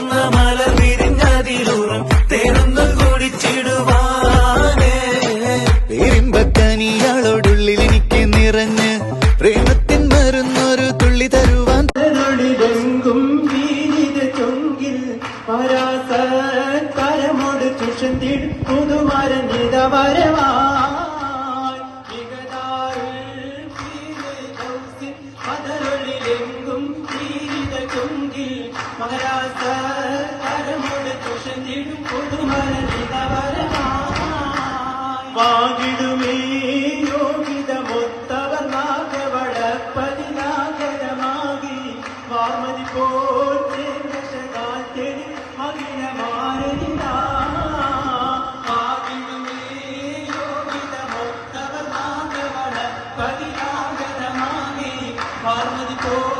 തേടുന്ന മലർ വിരിഞ്ഞതിലൂറും തേടുന്നു കുടിച്ചിടുവാനേ. എനിക്ക് നിറഞ്ഞ് പ്രേമത്തിൻ മരുന്നൊരു തുള്ളി തരുവാൻ ും മഹാരാജ வாங்கிடுமே. யோகித மொத்தவனாக வளப்பதினாகரமாகி வாமதி போல் தேர்ந்ததால் தெரி அகில மாறினா. வாங்கிடுமே. யோகித மொத்தவனாக வளப்பதினாகரமாகி வாமதி போல்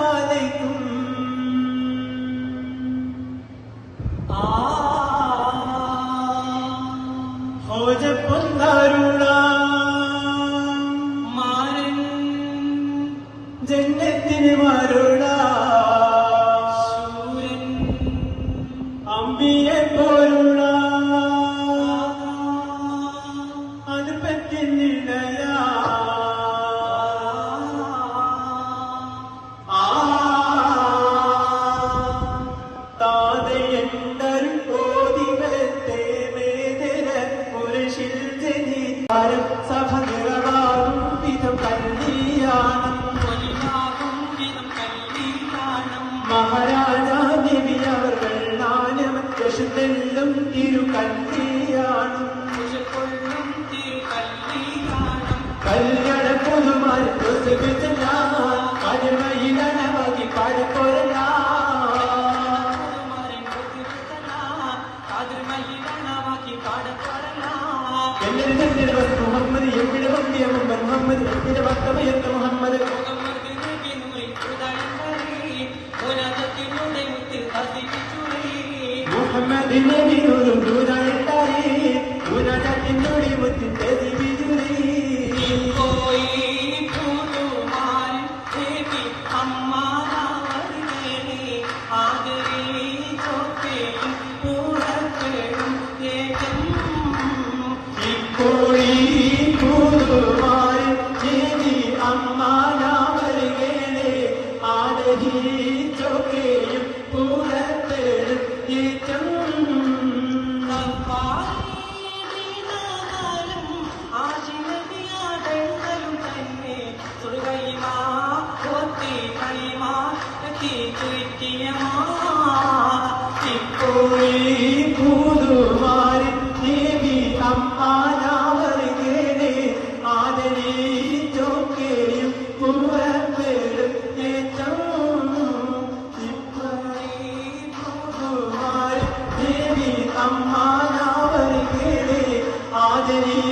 ജന്നത്തിന് മാരോട முகம்மது எவ்விட வந்திய முகம்மது எவ்விட வந்தமை என்ற முகம்மது. முகம்மது நபி நூறு Adem'in